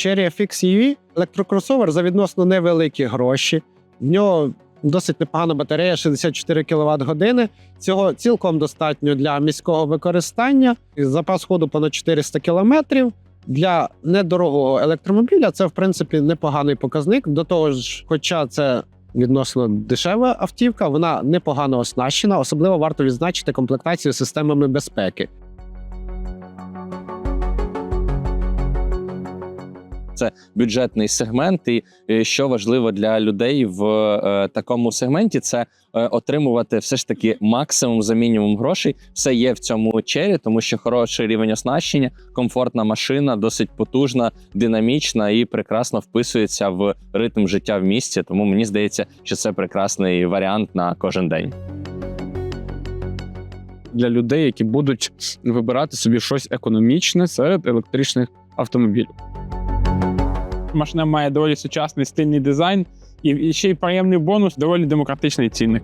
Cherry FX EV – електрокросовер за відносно невеликі гроші. В нього досить непогана батарея 64 кВт години. Цього цілком достатньо для міського використання. Запас ходу понад 400 км. Для недорогого електромобіля це в принципі непоганий показник. До того ж, хоча це відносно дешева автівка, вона непогано оснащена. Особливо варто відзначити комплектацію системами безпеки. Бюджетний сегмент. І е, що важливо для людей в е, такому сегменті, це е, отримувати все ж таки максимум за мінімум грошей. Все є в цьому чері, тому що хороший рівень оснащення, комфортна машина, досить потужна, динамічна і прекрасно вписується в ритм життя в місті. Тому мені здається, що це прекрасний варіант на кожен день. для людей, які будуть вибирати собі щось економічне серед електричних автомобілів. Машина має доволі сучасний стильний дизайн і ще й приємний бонус, доволі демократичний цінник.